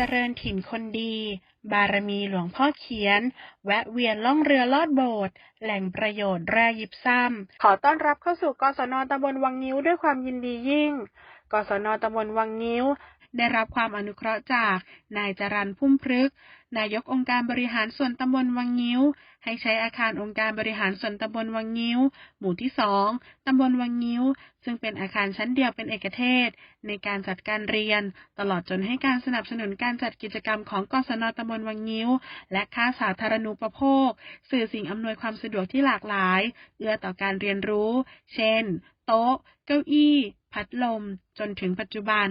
เจริญถิ่นคนดี บารมีหลวงพ่อเขียน แวะเวียนล่องเรือลอดโบสถ์แหล่งประโยชน์แร่ยิบซ้ำขอต้อนรับเข้าสู่กศนตำบลวังนิ้วด้วยความยินดียิ่ง กศนตำบลวังนิ้ว ได้รับความอนุเคราะห์จากนายจรันพุ่มพฤกษ์นายกองค์การบริหารส่วนตำบลวังงิ้ว ให้ใช้อาคารองค์การบริหารส่วนตำบลวังงิ้ว หมู่ที่สองตำบลวังงิ้ว ซึ่งเป็นอาคารชั้นเดียวเป็นเอกเทศ ในการจัดการเรียน ตลอดจนให้การสนับสนุนการจัดกิจกรรมของกศนตำบลวังงิ้ว และค่าสาธารณูปโภค สื่อสิ่งอำนวยความสะดวกที่หลากหลาย เอื้อต่อการเรียนรู้ เช่น โต๊ะ เก้าอี้ พัดลม จนถึงปัจจุบัน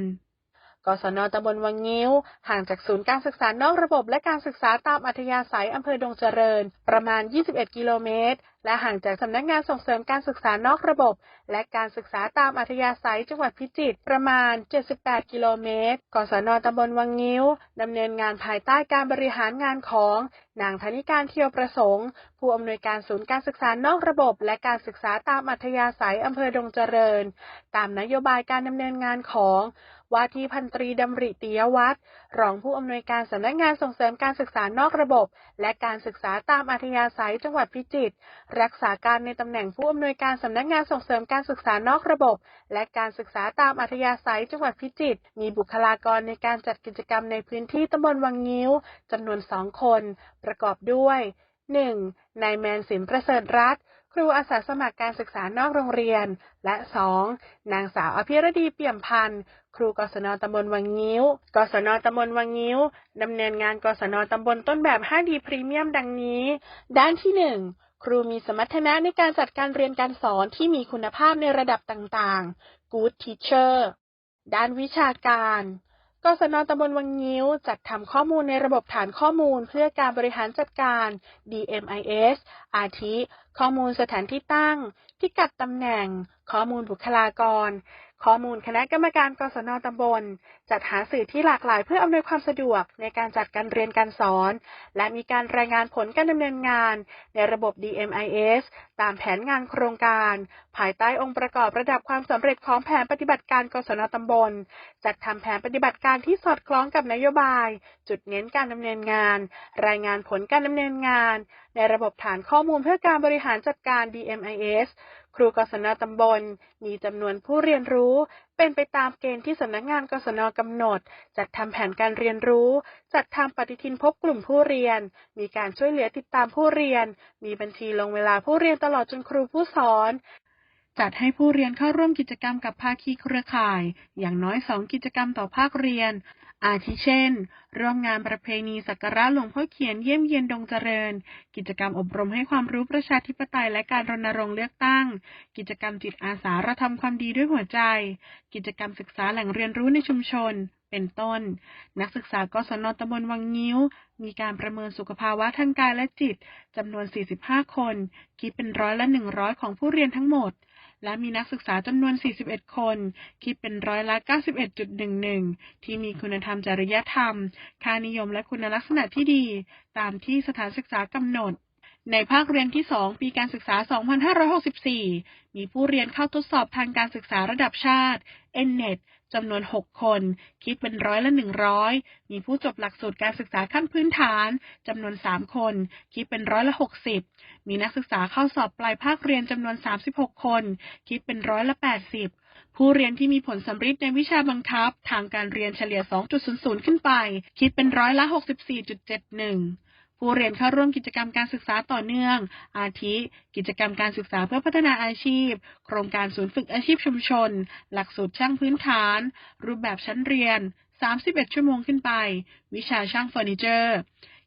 กศนตำบลวังงิ้ว ห่างจากศูนย์การศึกษานอกระบบและการศึกษาตามอัธยาศัยอำเภอดงเจริญ ประมาณ 21 กิโลเมตร และห่างจากสำนักงานส่งเสริมการศึกษานอกระบบ และการศึกษาตามอัธยาศัยจังหวัดพิจิตรประมาณ 78 กิโลเมตร กศนตำบลวังงิ้วดำเนินงานภายใต้การบริหารงานของนางธนิการเทียวประสงค์ ผู้อำนวยการศูนย์การศึกษานอกระบบ และการศึกษาตามอัธยาศัยอำเภอดงเจริญ ตามนโยบายการดำเนินงานของ ว่าที่พันตรีดำริติยวัฒน์รองผู้อำนวยการสำนักงานส่งเสริมการศึกษานอกระบบ และการศึกษาตามอัธยาศัยจังหวัดพิจิตรรักษาการในตำแหน่งผู้อำนวยการสำนักงานส่งเสริมการศึกษานอกระบบ และการศึกษาตามอัธยาศัยจังหวัดพิจิตรมีบุคลากรในการจัดกิจกรรมในพื้นที่ตำบลวังงิ้วจำนวนสองคน ประกอบด้วย 1. นายแมนสินประเสริฐรัตน์ รูอาสาสมัครการศึกษานอกโรงเรียน และ 2. นางสาวอภิรดีเปี่ยมพันธ์ครูกศนตำบลวังงิ้ว กศนตำบลวังงิ้วดำเนินงานกศนตำบลต้นแบบ 5D พรีเมียมดังนี้ ด้านที่ 1ครูมีสมรรถนะในการจัดการเรียนการสอนที่มีคุณภาพในระดับต่างๆ Good Teacher ด้านวิชาการ กศนตำบลวังงิ้ว จัดทำข้อมูลในระบบฐานข้อมูล เพื่อการบริหารจัดการ DMIS อาทิ ข้อมูลสถานที่ตั้ง พิกัดตำแหน่ง ข้อมูลบุคลากร ข้อมูลคณะกรรมการกศนตำบล จัดหาสื่อที่หลากหลายเพื่ออำนวยความสะดวกในการจัดการเรียนการสอน และมีการรายงานผลการดำเนินงาน ในระบบ DMIS ตามแผนงานโครงการ ภายใต้องค์ประกอบระดับความสำเร็จของแผนปฏิบัติการกศนตำบล จัดทำแผนปฏิบัติการที่สอดคล้องกับนโยบาย จุดเน้นการดำเนินงาน รายงานผลการดำเนินงาน ในระบบฐานข้อมูลเพื่อการบริหารจัดการ DMIS ครูกศนตำบล มีจำนวนผู้เรียนรู้ เป็นไปตามเกณฑ์ที่สำนักงานกศนกำหนด จัดทำแผนการเรียนรู้ จัดทำปฏิทินพบกลุ่มผู้เรียน มีการช่วยเหลือติดตามผู้เรียน มีบัญชีลงเวลาผู้เรียนตลอดจนครูผู้สอน จัดให้ผู้เรียนเข้าร่วมกิจกรรมกับภาคีเครือข่าย อย่างน้อยสองกิจกรรมต่อภาคเรียน อาทิเช่น ร่วมงานประเพณีสักการะหลวงพ่อเขียนเยี่ยมเยียนดงเจริญ กิจกรรมอบรมให้ความรู้ประชาธิปไตยและการรณรงค์เลือกตั้ง กิจกรรมจิตอาสาเราทำความดีด้วยหัวใจ กิจกรรมศึกษาแหล่งเรียนรู้ในชุมชน เป็นต้น นักศึกษากศนตำบลวังงิ้ว มีการประเมินสุขภาวะทางกายและจิตจำนวน 45 คน คิดเป็นร้อยละ 100 ของผู้เรียนทั้งหมด และมีนักศึกษาจำนวน 41 คน คิดเป็นร้อยละ 91.11 ที่มีคุณธรรมจริยธรรม ค่านิยมและคุณลักษณะที่ดี ตามที่สถานศึกษากำหนดในภาคเรียนที่ 2 ปีการศึกษา 2564 มีผู้เรียนเข้าทดสอบทางการศึกษาระดับชาติ NNET จำนวน 6 คน คิดเป็นร้อยละ 100 มีผู้จบหลักสูตรการศึกษาขั้นพื้นฐานจำนวน 3 คน คิดเป็นร้อยละ 60 มีนักศึกษาเข้าสอบปลายภาคเรียนจำนวน 36 คน คิดเป็นร้อยละ 80ผู้เรียนที่มีผลสำฤทธิ์ในวิชาบังคับ ทางการเรียนเฉลี่ย 2.00 ขึ้นไป คิดเป็นร้อยละ 64.71 ผู้เรียนเข้าร่วมกิจกรรมการศึกษาต่อเนื่อง อาทิ กิจกรรมการศึกษาเพื่อพัฒนาอาชีพ โครงการศูนย์ฝึกอาชีพชุมชน หลักสูตรช่างพื้นฐาน รูปแบบชั้นเรียน 31 ชั่วโมงขึ้นไป วิชาช่างเฟอร์นิเจอร์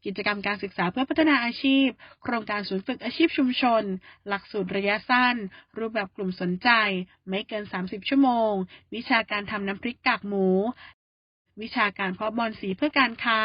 กิจกรรมการศึกษาเพื่อพัฒนาอาชีพ โครงการศูนย์ฝึกอาชีพชุมชน หลักสูตรระยะสั้น รูปแบบกลุ่มสนใจ ไม่เกิน 30 ชั่วโมง วิชาการทำน้ำพริกกากหมู วิชาการเพาะบอลสีเพื่อการค้า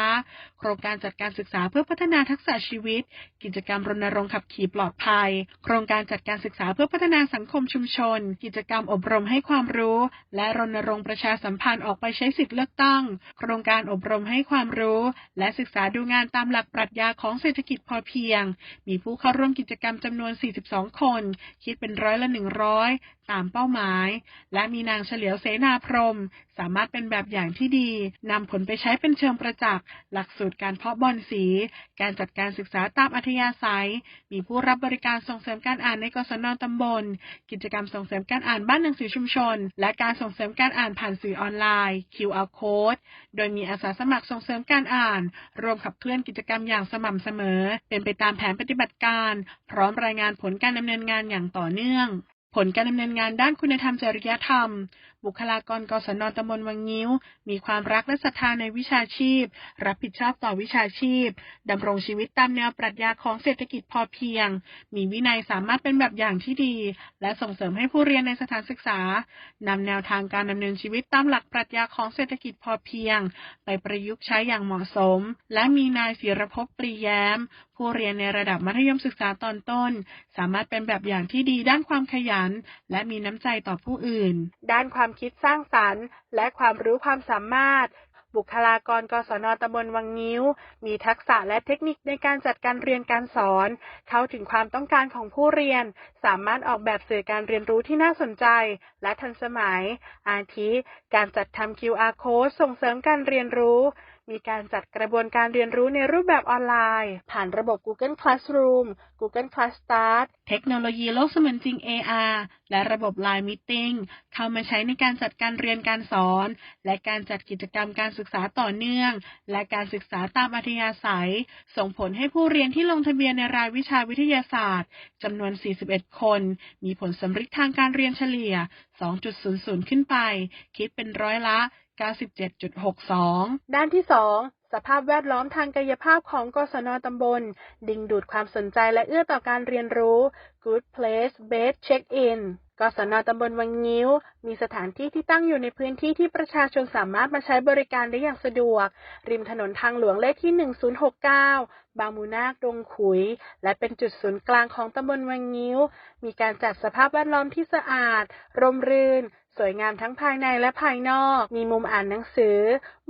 โครงการจัดการศึกษาเพื่อพัฒนาทักษะชีวิต กิจกรรมรณรงค์ขับขี่ปลอดภัย โครงการจัดการศึกษาเพื่อพัฒนาสังคมชุมชน กิจกรรมอบรมให้ความรู้ และรณรงค์ประชาสัมพันธ์ออกไปใช้สิทธิเลือกตั้ง โครงการอบรมให้ความรู้ และศึกษาดูงานตามหลักปรัชญาของเศรษฐกิจพอเพียง มีผู้เข้าร่วมกิจกรรมจำนวน 42 คน คิดเป็นร้อยละ 100 ตามเป้าหมาย และมีนางเฉลียวเสนาพรหมสามารถเป็นแบบอย่างที่ดีนำผลไปใช้เป็นเชิงประจักษ์ หลักสูตรการเพาะบอลสี การจัดการศึกษาตามอัธยาศัย มีผู้รับบริการส่งเสริมการอ่านในกศนตำบล กิจกรรมส่งเสริมการอ่านบ้านหนังสือชุมชน และการส่งเสริมการอ่านผ่านสื่อออนไลน์ QR Code โดยมีอาสาสมัครส่งเสริมการอ่าน รวมขับเคลื่อนกิจกรรมอย่างสม่ำเสมอ เป็นไปตามแผนปฏิบัติการ พร้อมรายงานผลการดำเนินงานอย่างต่อเนื่องผลการดำเนินงานด้านคุณธรรมจริยธรรม บุคลากรกศนตำบลวังงิ้ว มีความรักและศรัทธาในวิชาชีพ รับผิดชอบต่อวิชาชีพดำรงชีวิตตามแนวปรัชญาของเศรษฐกิจพอเพียง มีวินัยสามารถเป็นแบบอย่างที่ดี และส่งเสริมให้ผู้เรียนในสถานศึกษานำแนวทางการดำเนินชีวิตตามหลักปรัชญาของเศรษฐกิจพอเพียง ไปประยุกต์ใช้อย่างเหมาะสม และมีนายศิรภพปรีแย้ม ผู้เรียนในระดับมัธยมศึกษาตอนต้น สามารถเป็นแบบอย่างที่ดีด้านความขยัน และมีน้ำใจต่อผู้อื่น ด้านความคิดสร้างสรรค์ และความรู้ความสามารถ บุคลากรกศนตำบลวังงิ้ว มีทักษะและเทคนิคในการจัดการเรียนการสอน เข้าถึงความต้องการของผู้เรียน สามารถออกแบบสื่อการเรียนรู้ที่น่าสนใจ และทันสมัย อาทิ การจัดทำ QR code ส่งเสริมการเรียนรู้ มีการจัดกระบวนการเรียนรู้ในรูปแบบออนไลน์ ผ่านระบบ Google Classroom Google Classstart เทคโนโลยีโลกเสมือนจริง AR และระบบ Line Meeting เข้ามาใช้ในการจัดการเรียนการสอน และการจัดกิจกรรมการศึกษาต่อเนื่อง และการศึกษาตามอัธยาศัย ส่งผลให้ผู้เรียนที่ลงทะเบียนในรายวิชาวิทยาศาสตร์จำนวน 41 คน มีผลสำฤทธิ์ทางการเรียนเฉลี่ย 2.00 ขึ้นไป คิดเป็นร้อยละ 97.62 ด้านที่ 2 สภาพแวดล้อมทางกายภาพของกศนตำบล ดึงดูดความสนใจและเอื้อต่อการเรียนรู้ Good Place Best Check-in กศนตำบลวังงิ้ว มีสถานที่ที่ตั้งอยู่ในพื้นที่ที่ประชาชนสามารถมาใช้บริการได้อย่างสะดวก ริมถนนทางหลวงเลขที่ 1069 บางมูนาคดงขุย และเป็นจุดศูนย์กลางของตำบลวังงิ้ว มีการจัดสภาพแวดล้อมที่สะอาด ร่มรื่น สวยงามทั้งภายในและภายนอก มีมุมอ่านหนังสือ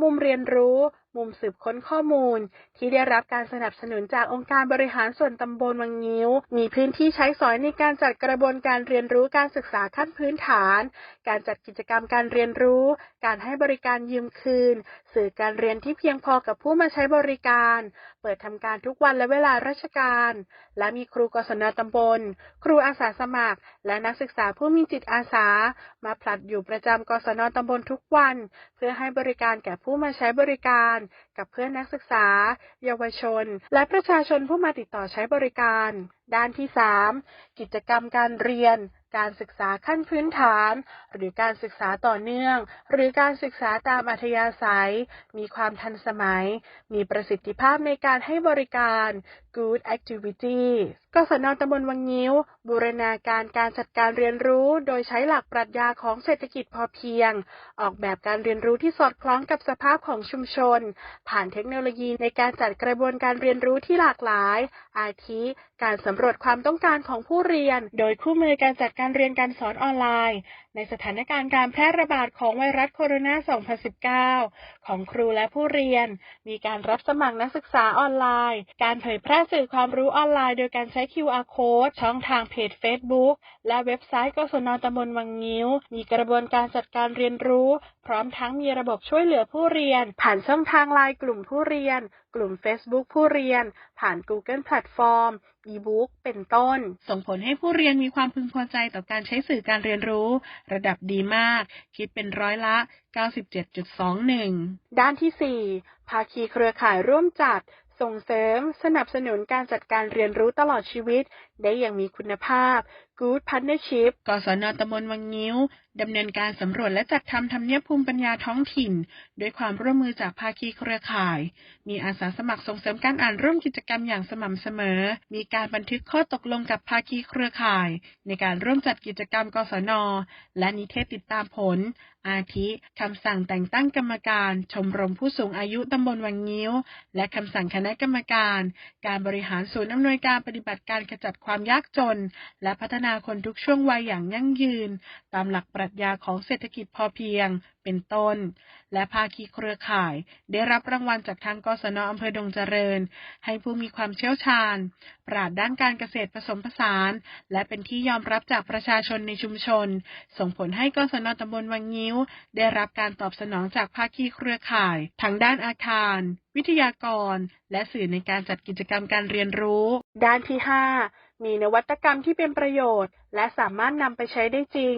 มุมเรียนรู้ มุมสืบค้นข้อมูล ที่ได้รับการสนับสนุนจากองค์การบริหารส่วนตำบลวังงิ้ว มีพื้นที่ใช้สอยในการจัดกระบวนการเรียนรู้การศึกษาขั้นพื้นฐาน การจัดกิจกรรมการเรียนรู้ การให้บริการยืมคืน สื่อการเรียนที่เพียงพอกับผู้มาใช้บริการ เปิดทำการทุกวันและเวลาราชการ และมีครูกศนตำบล ครูอาสาสมัคร และนักศึกษาผู้มีจิตอาสา มาผลัดอยู่ประจำกศนตำบลทุกวัน เพื่อให้บริการแก่ผู้มาใช้บริการ กับเพื่อนนักศึกษา เยาวชน และประชาชนผู้มาติดต่อใช้บริการ ด้านที่ 3 กิจกรรมการเรียน การศึกษาขั้นพื้นฐาน หรือการศึกษาต่อเนื่อง หรือการศึกษาตามอัธยาศัย มีความทันสมัย มีประสิทธิภาพในการให้บริการ Good Activities กศนตำบลวังงิ้ว บูรณาการการจัดการเรียนรู้ โดยใช้หลักปรัชญาของเศรษฐกิจพอเพียง ออกแบบการเรียนรู้ที่สอดคล้องกับสภาพของชุมชน ผ่านเทคโนโลยีในการจัดกระบวนการเรียนรู้ที่หลากหลาย อาทิ การสำรวจความต้องการของผู้เรียน โดยคู่มือการจัดการเรียนการสอนออนไลน์ ในสถานการณ์การแพร่ระบาดของไวรัสโคโรนา 2019 ของครูและผู้เรียน มีการรับสมัครนักศึกษาออนไลน์ การเผยแพร่สื่อความรู้ออนไลน์ โดยการใช้ QR Code ช่องทางเพจ Facebook และเว็บไซต์กศนตำบลวังงิ้ว มีกระบวนการจัดการเรียนรู้ พร้อมทั้งมีระบบช่วยเหลือผู้เรียน ผ่านช่องทางไลน์กลุ่มผู้เรียน กลุ่ม Facebook ผู้เรียน ผ่าน Google Platform อีบุ๊กเป็นต้น ส่งผลให้ผู้เรียนมีความพึงพอใจต่อการใช้สื่อการเรียนรู้ ระดับดีมาก คิดเป็นร้อยละ 97.21 ด้านที่ 4 ภาคีเครือข่ายร่วมจัด ส่งเสริม สนับสนุนการจัดการเรียนรู้ตลอดชีวิต ได้อย่างมีคุณภาพ Good Partnership กศนตำบลวังงิ้ว ดำเนินการสำรวจและจัดทำทำเนียบภูมิปัญญาท้องถิ่น ด้วยความร่วมมือจากภาคีเครือข่าย มีอาสาสมัครส่งเสริมการอ่านร่วมกิจกรรมอย่างสม่ำเสมอ มีการบันทึกข้อตกลงกับภาคีเครือข่าย ในการร่วมจัดกิจกรรมกศน และนิเทศติดตามผล อาทิคำสั่งแต่งตั้งกรรมการ ชมรมผู้สูงอายุตำบลวังงิ้ว และคำสั่งคณะกรรมการ การบริหารศูนย์อำนวยการปฏิบัติการขจัดความยากจน และพัฒนาคนทุกช่วงวัยอย่างยั่งยืน ตามหลักปรัชญาของเศรษฐกิจพอเพียง เป็นต้น และภาคีเครือข่าย ได้รับรางวัลจากทางกศนอำเภอดงเจริญ ให้ผู้มีความเชี่ยวชาญ ปราดด้านการเกษตรผสมผสาน และเป็นที่ยอมรับจากประชาชนในชุมชน ส่งผลให้กศนตำบลวังงิ้วได้รับการตอบสนองจากภาคีเครือข่ายทั้งด้านอาคาร วิทยากร และสื่อในการจัดกิจกรรมการเรียนรู้ ด้านที่ 5 มีนวัตกรรมที่เป็นประโยชน์ และสามารถนำไปใช้ได้จริง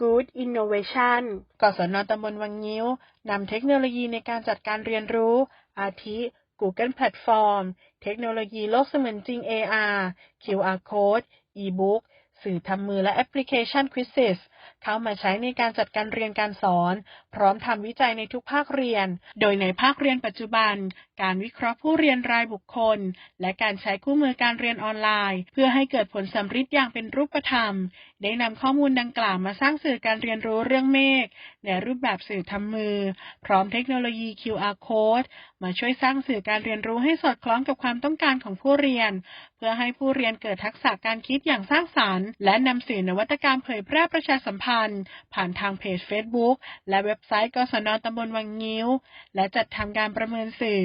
Good Innovation กศนตำบลวังงิ้วนำเทคโนโลยีในการจัดการเรียนรู้ อาทิ Google Platform เทคโนโลยีโลกเสมือนจริง AR QR Code e-book สื่อทำมือและแอปพลิเคชัน Quizzes เข้ามาใช้ในการจัดการเรียนการสอน พร้อมทำวิจัยในทุกภาคเรียน โดยในภาคเรียนปัจจุบัน การวิเคราะห์ผู้เรียนรายบุคคล และการใช้คู่มือการเรียนออนไลน์ เพื่อให้เกิดผลสำฤทธิ์อย่างเป็นรูปธรรม ได้นำข้อมูลดังกล่าวมาสร้างสื่อการเรียนรู้เรื่องเมฆในรูปแบบสื่อทำมือ พร้อมเทคโนโลยี QR Code มาช่วยสร้างสื่อการเรียนรู้ให้สอดคล้องกับความต้องการของผู้เรียน เพื่อให้ผู้เรียนเกิดทักษะการคิดอย่างสร้างสรรค์ และนำสื่อนวัตกรรมเผยแพร่ประชาสัมพันธ์ ผ่านทางเพจ Facebook และเว็บไซต์กศนตำบลวังงิ้ว และจัดทำการประเมินสื่อ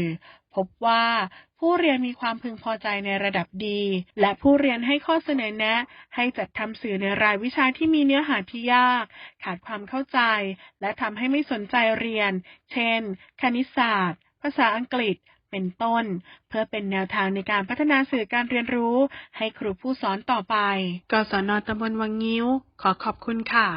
พบว่าผู้เรียนมีความพึงพอใจในระดับดี และผู้เรียนให้ข้อเสนอแนะ ให้จัดทำสื่อในรายวิชาที่มีเนื้อหาที่ยาก ขาดความเข้าใจ และทำให้ไม่สนใจเรียน เช่น คณิตศาสตร์ ภาษาอังกฤษ เป็นต้น เพื่อเป็นแนวทางในการพัฒนาสื่อการเรียนรู้ให้ครูผู้สอนต่อไป กศนตำบลวังงิ้ว ขอขอบคุณค่ะ